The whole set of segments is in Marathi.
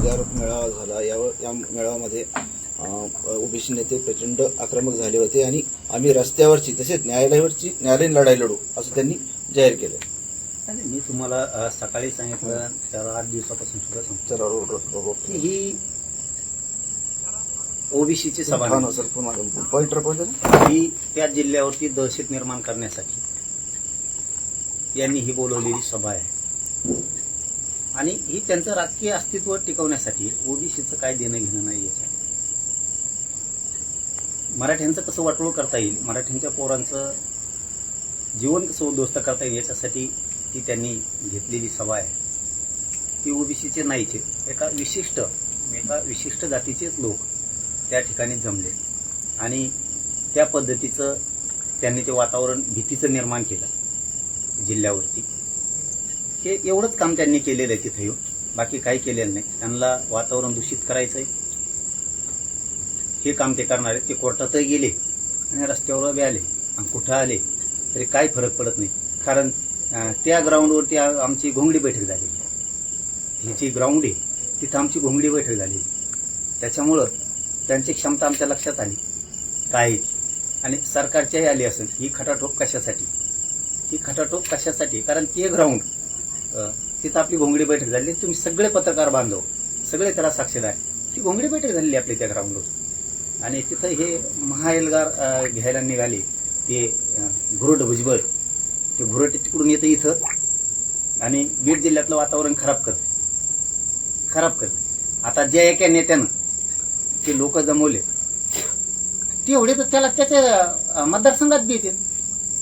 उद्यावर मेळावा झाला. यावर या मेळाव्यामध्ये ओबीसी नेते प्रचंड आक्रमक झाले होते आणि आम्ही रस्त्यावरची तसेच न्यायालयावरची न्यायालयीन लढाई लढू असं त्यांनी जाहीर केलं. आणि मी तुम्हाला सकाळी सांगितलं चार आठ दिवसापासून सुद्धा सांगतो. की ही ओबीसीची सभा ही त्या जिल्ह्यावरती दहशत निर्माण करण्यासाठी यांनी ही बोलवलेली सभा आहे. आणि ही त्यांचं राजकीय अस्तित्व टिकवण्यासाठी ओबीसीचं काय देणं घेणं नाही याच्यात. मराठ्यांचं कसं वाटोळ करता येईल मराठ्यांच्या पोरांचं जीवन कसं उद्ध्वस्त करता येईल याच्यासाठी ती त्यांनी घेतलेली सभा आहे. ती ओबीसीचे नाहीचे एका विशिष्ट एका विशिष्ट जातीचेच लोक त्या ठिकाणी जमले. आणि त्या पद्धतीचं त्यांनी ते वातावरण भीतीचं निर्माण केलं जिल्ह्यावरती. हे एवढंच काम त्यांनी केलेलं आहे तिथं येऊन. बाकी काही केलेलं नाही. त्यांना वातावरण दूषित करायचं आहे हे काम ते करणार आहेत. ते कोर्टातही गेले आणि रस्त्यावर बी आले आणि कुठं आले तरी काही फरक पडत नाही. कारण त्या ग्राउंडवरती आमची घोंगडी बैठक झालेली ही जी ग्राउंड आहे तिथं आमची घोंगडी बैठक झाली त्याच्यामुळं त्यांची क्षमता आमच्या लक्षात आली. काय? आणि सरकारच्याही आली असेल ही खटाटोप कशासाठी? ही खटाटोप कशासाठी? कारण ते ग्राउंड तिथं आपली घोंगडी बैठक झाली. तुम्ही सगळे पत्रकार बांधव सगळे त्याला साक्षीदार. ती घोंगडी बैठक झालेली आपली त्या ग्राउंडवर आणि तिथं हे महाएल्गार घ्यायला निघाले. ते घुरट भुजबळ. ते घुरट तिकडून येतं इथं आणि बीड जिल्ह्यातलं वातावरण खराब करते. खराब करते. आता ज्या एका नेत्यानं ते लोक जमवले तेवढे तर त्याला त्याच्या मतदारसंघात बी येते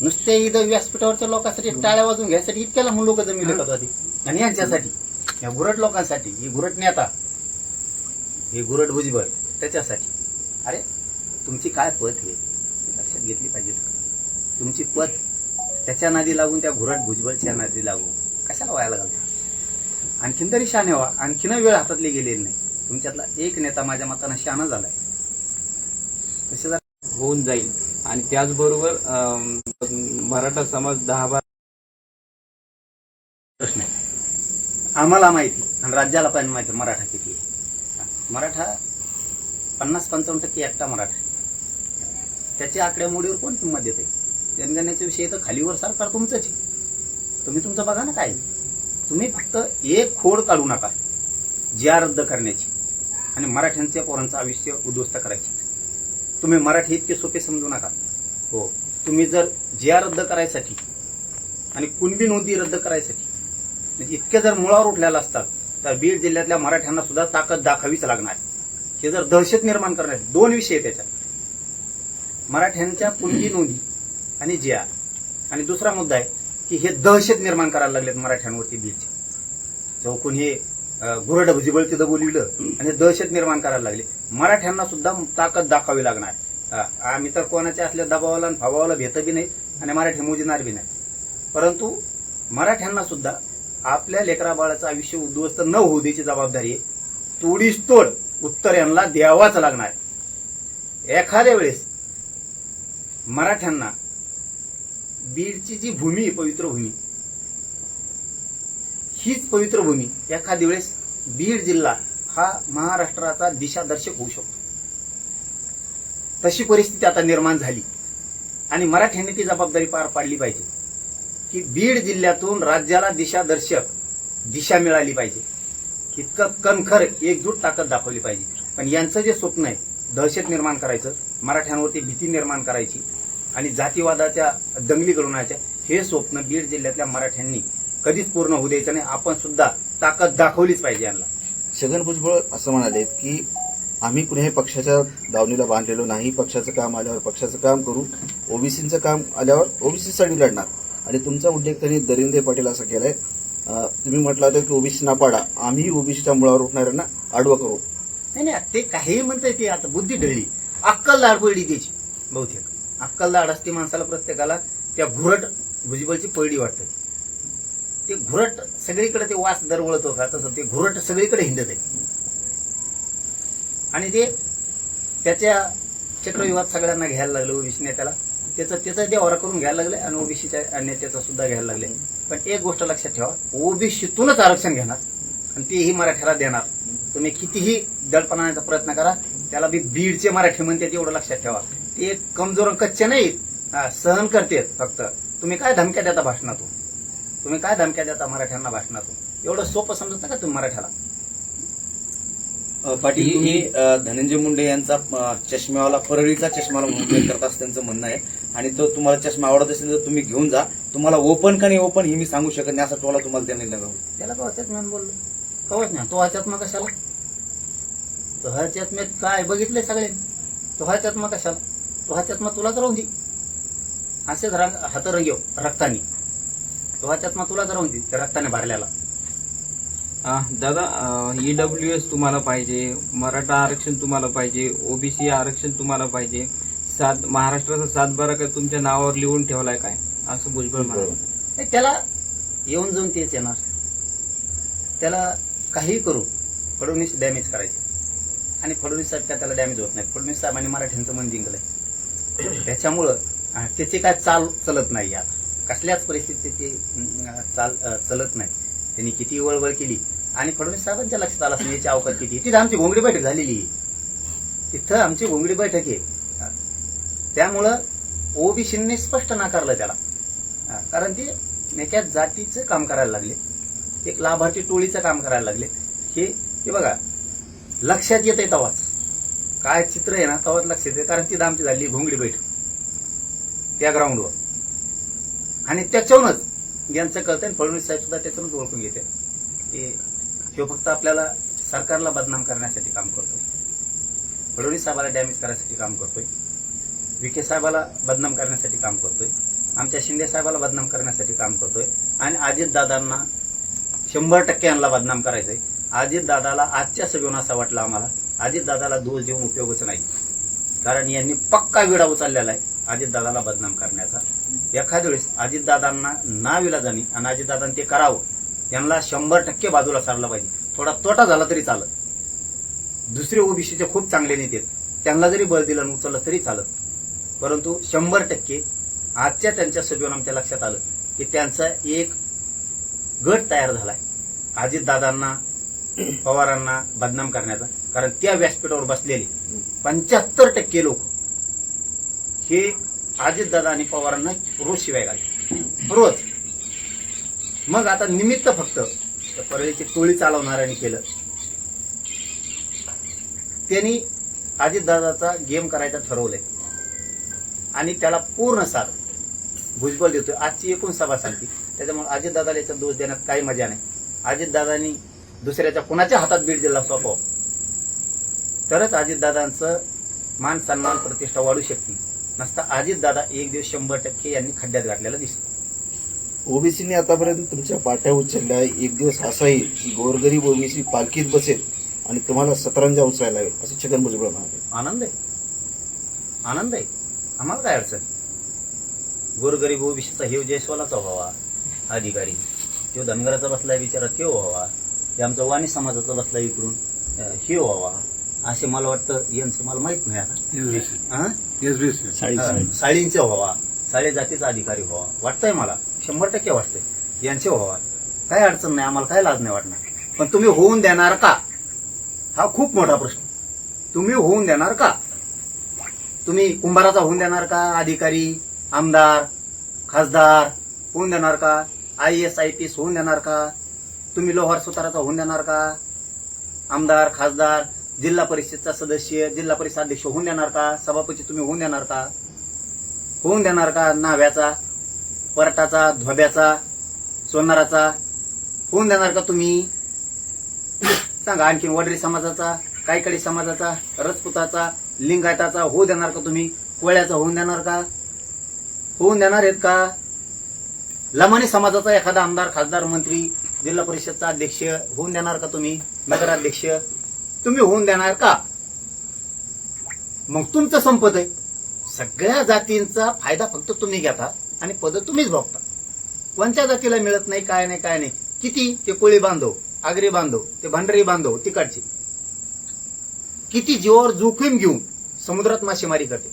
नुसते इथं व्यासपीठावरच्या लोकांसाठी टाळ्या वाजून घ्यायसाठी इतक्याला म्हणून लोक जमले का आधी आणि यांच्यासाठी या गुरट लोकांसाठी ही गुरट नेता हे गुरट भुजबळ त्याच्यासाठी. अरे तुमची काय पत आहे लक्षात घेतली पाहिजे तुमची पत त्याच्या नादी लागून त्या घुरट भुजबळच्या नादी लागून कशाला व्हायला घालता? आणखीन तरी शाने व्हा आणखीन वेळ हातातली गेलेली नाही. तुमच्यातला एक नेता माझ्या मतानं शहाणा झालाय. तसे जर होऊन जाईल. आणि त्याचबरोबर मराठा समाज दहा बारा प्रश्न आहे. आम्हाला माहिती आणि राज्याला पण माहिती मराठा किती आहे. मराठा पन्नास पंचावन्न टक्के एकटा मराठा त्याच्या आकड्यामोडीवर कोण किंमत देत आहे जनगणनेच्या विषयी तर खालीवर सरकार तुमचंच आहे. तुम्ही तुमचं बघा ना काय. तुम्ही फक्त एक खोड काढू नका. ज्या रद्द करण्याची. आणि मराठ्यांच्या पोरांचं आयुष्य उद्ध्वस्त करायची. तुम्ही मराठी इतके सोपे समजू नका. हो. तुम्ही जर ज्या रद्द करायसाठी आणि कुणबी नोंदी रद्द करायसाठी म्हणजे इतके जर मुळावर उठलेला असतात तर बीड जिल्ह्यातल्या मराठ्यांना सुद्धा ताकद दाखवावीच लागणार. हे जर दहशत निर्माण करण्यात दोन विषय आहेत त्याच्यात. मराठ्यांच्या कुणबी नोंदी आणि जिया. आणि दुसरा मुद्दा आहे की हे दहशत निर्माण करायला लागलेत मराठ्यांवरती बीडचे. चौकून हे गुरड भुजबळ तिथं बोलिवलं आणि दहशत निर्माण करायला लागले. मराठ्यांना सुद्धा ताकद दाखवावी लागणार. आम्ही तर कोणाच्या असल्या दबावाला आणि भावाला भेट बी नाही आणि मराठी मोजणार बी नाही. परंतु मराठ्यांना सुद्धा आपल्या लेकरा बाळाचं आयुष्य उद्ध्वस्त न होऊ द्यायची जबाबदारी आहे. तोडीस तोड उत्तर यांना द्यावाच लागणार. एखाद्या वेळेस मराठ्यांना बीडची जी भूमी पवित्र भूमी हीच पवित्र भूमी. एखाद्या वेळेस बीड जिल्हा हा महाराष्ट्राचा दिशादर्शक होऊ शकतो. तशी परिस्थिती आता निर्माण झाली. आणि मराठ्यांनी ती जबाबदारी पार पाडली पाहिजे. की बीड जिल्ह्यातून राज्याला दिशादर्शक दिशा मिळाली पाहिजे. इतकं कणखर एकजूट ताकद दाखवली पाहिजे. पण यांचं जे स्वप्न आहे दहशत निर्माण करायचं मराठ्यांवरती भीती निर्माण करायची आणि जातीवादाच्या दंगली घडवण्याच्या हे स्वप्न बीड जिल्ह्यातल्या मराठ्यांनी कधीच पूर्ण होऊ द्यायचं नाही. आपण सुद्धा ताकद दाखवलीच पाहिजे यांना. छगन भुजबळ असं म्हणाले की आम्ही कुठल्याही पक्षाच्या दावणीला बांधलेलो नाही. पक्षाचं काम आल्यावर पक्षाचं काम करू. ओबीसीचं काम आल्यावर ओबीसीसाठी लढणार. आणि तुमचा उल्लेख त्यांनी दरिंदे पाटील असा केलाय. तुम्ही म्हटलं होतं की ओबीसी ना पाडा. आम्ही ओबीसीच्या मुळावर उठणाऱ्यांना आडवं करू. नाही नाही ते काही म्हणताय ते आता बुद्धी ढळली. अक्कल दाड पडली त्याची बहुतेक. अक्कल दाड असते माणसाला प्रत्येकाला त्या घुरट भुजबळची पडली वाटते. ते घुरट सगळीकडे ते वास दरवळत होता तसं ते घुरट सगळीकडे हिंडत आहे. आणि ते त्याच्या चक्रव्यूहात सगळ्यांना घ्यायला लागलं ओबीसी नेत्याला. त्याचं त्याचा देवारा करून घ्यायला लागले आणि ओबीसीच्या नेत्याचा सुद्धा घ्यायला लागले. पण एक गोष्ट लक्षात ठेवा ओबीसीतूनच आरक्षण घेणार आणि तेही मराठ्याला देणार. तुम्ही कितीही दडपणाचा प्रयत्न करा त्याला बी बीडचे मराठी म्हणते एवढं लक्षात ठेवा. ते कमजोर आणि कच्चे नाहीत. हा, सहन करतेत फक्त. तुम्ही काय धमक्या देता भाषणातून? तुम्ही काय धमक्या देता मराठ्यांना भाषणातून? एवढं सोपं समजता का तुम्ही मराठ्याला? पाटील ही- तुम्ही धनंजय मुंडे यांचा चष्म्यावाला परळीचा चष्माला म्हणून करत असं त्यांचं म्हणणं आहे. आणि तो तुम्हाला चष्मा आवडत असेल तर तुम्ही घेऊन जा. तुम्हाला ओपन का नाही ओपन हे मी सांगू शकत नाही असा टोला तुम्हाला त्यांनी लगावला. त्याला कवाच्यात म्हणून बोललो? कवच नाही तो मग कशाला? तो मी काय बघितलंय सगळे? तो मग कशाला? तो ह्याच्यात मग तुलाच राहून दे. असेच रंग हात रंगेव रक्तानी. तो मग तुलाच राहून दे रक्ताने भरल्याला आ, दादा ईडब्ल्यू एस तुम्हाला पाहिजे मराठा आरक्षण तुम्हाला पाहिजे ओबीसी आरक्षण तुम्हाला पाहिजे. सात महाराष्ट्राचा सातबारा काय तुमच्या नावावर लिहून ठेवलाय काय? असं भुजबळ म्हणाले. नाही, त्याला येऊन जाऊन तेच येणार. त्याला काही करू फडणवीस डॅमेज करायचे. आणि फडणवीस साहेब काय त्याला डॅमेज होत नाही फडणवीस साहेबांनी मराठ्यांचं मन जिंकलंय. त्याच्यामुळं त्याची काय चाल चलत नाही यात कसल्याच परिस्थितीत ते चाल चलत नाही. त्यांनी किती वळवळ केली. आणि फडणवीस साहेबांच्या लक्षात आलं असं याची अवकात किती. तिथं आमची घोंगडी बैठक झालेली आहे. तिथं आमची घोंगडी बैठक आहे. त्यामुळं ओबीसीने स्पष्ट नाकारलं त्याला. कारण ते एका जातीचं काम करायला लागले. एक लाभार्थी टोळीचं काम करायला लागले. हे बघा लक्षात येत आहे तवाच. काय चित्र आहे ना तवाच लक्षात येते कारण तिथं आमची झाली घोंगडी बैठक. त्या ग्राउंडवर आणि त्याच्यावरूनच यांचं कळतं आणि फडणवीस साहेब सुद्धा त्याच्यावरूनच ओळखून घेते. की हे फक्त आपल्याला सरकारला बदनाम करण्यासाठी काम करतोय. फडणवीस साहेबाला डॅमेज करण्यासाठी काम करतोय. विखे साहेबाला बदनाम करण्यासाठी काम करतोय. आमच्या शिंदे साहेबाला बदनाम करण्यासाठी काम करतोय. आणि अजितदादांना शंभर टक्के यांना बदनाम करायचंय. अजितदादाला आजच्या सभेवरून असा वाटला आम्हाला अजितदादाला दोष देऊन उपयोगच नाही. कारण यांनी पक्का विडा उचललेला आहे. अजितदादाला बदनाम करण्याचा. एखाद्या वेळेस अजितदादांना ना विलाजानी आणि अजितदादांनी ते करावं यांना शंभर टक्के बाजूला सारलं पाहिजे. थोडा तोटा झाला तरी चालत. दुसरे ओबीसीचे खूप चांगले नेते आहेत. त्यांना जरी बळ दिलं उचललं तरी चालत. परंतु शंभर टक्के आजच्या त्यांच्या सभेवर आमच्या लक्षात आलं की त्यांचा एक गट तयार झालाय. अजितदादांना पवारांना बदनाम करण्याचा. कारण त्या व्यासपीठावर बसलेले पंच्याहत्तर टक्के लोक हे अजितदादा आणि पवारांना रोज शिवाय रोज. मग आता निमित्त फक्त परळीची टोळी चालवणाऱ्यांनी केलं. त्यांनी अजितदादाचा गेम करायचा ठरवलंय. आणि त्याला पूर्ण साथ. भुजबळ देतोय. आजची एकूण सभा सांगते. त्याच्यामुळे अजितदादाला याचा दोष देण्यात काही मजा नाही. अजितदादांनी दुसऱ्याच्या कुणाच्या हातात बीड दिला सोपव तरच अजितदादांचं मान सन्मान प्रतिष्ठा वाढू शकते. नसता अजितदादा एक दिवस शंभर टक्के यांनी खड्ड्यात गाठलेला दिसतो ओबीसीने आतापर्यंत तुमच्या पाट्या उचलल्या एक दिवस असा येईल की गोरगरीब ओबीसी पालखीत बसेल आणि तुम्हाला सतरंजा उचलायला लागेल असं छगन भुजबळ म्हणाले. आनंद आहे. आनंद आहे. आम्हाला काय अडचण? गोरगरीब ओबीसीचा हे जयस्वालाचा व्हावा अधिकारी. तो धनगराचा बसलाय बिचारा तो व्हावा. हे आमचा वाणी समाजाचा बसला इकडून हे व्हावा. असे मला वाटतं यांचं मला माहीत नाही आता. हा? साळींचे व्हावा. साळे जातीचा अधिकारी व्हावा. वाटतंय मला. शंभर टक्के वाटतंय. यांचे व्हावा. काय अडचण नाही आम्हाला काय लाज नाही वाटणार. पण तुम्ही होऊन देणार का? हा खूप मोठा प्रश्न. तुम्ही होऊन देणार का? तुम्ही कुंभाराचा होऊन देणार का? अधिकारी आमदार खासदार होऊन देणार का? I S I P S होऊन देणार का? तुम्ही लोहार सुताराचा होऊन देणार का? आमदार खासदार जिल्हा परिषदचा सदस्य जिल्हा परिषद अध्यक्ष होऊन देणार का? सभापती तुम्ही होऊन देणार का? होऊन देणार का? नाव्याचा परटाचा धोब्याचा सोनाराचा? होऊन देणार का तुम्ही? सांगा आणखी वडरी समाजाचा कायकडी समाजाचा रजपुताचा लिंगायताचा होऊ देणार का तुम्ही? कोळ्याचा होऊन देणार का? होऊन देणार आहेत का? लमानी समाजाचा एखादा आमदार खासदार मंत्री जिल्हा परिषदचा अध्यक्ष होऊन देणार का तुम्ही? नगराध्यक्ष तुम्ही होऊन देणार का? मग तुमचं संपत आहे. सगळ्या जातींचा फायदा फक्त तुम्ही घेता आणि पद तुम्हीच भोगता. कोणत्या जातीला मिळत नाही काय नाही काय नाही. किती? ते कोळी बांधव आगरी बांधव ते भांडरी बांधव तिकडचे. किती जीवावर जोखीम घेऊन समुद्रात मासेमारी करते.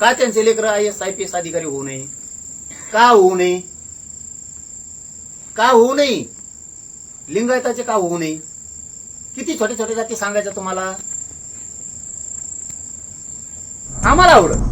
का त्यांचे लेकर I S I P S अधिकारी होऊ नये? का होऊ नये? का होऊ नये? लिंगायताचे का होऊ नये? किती छोटे छोटे जाती सांगायचं तुम्हाला? आम्हाला आवडत.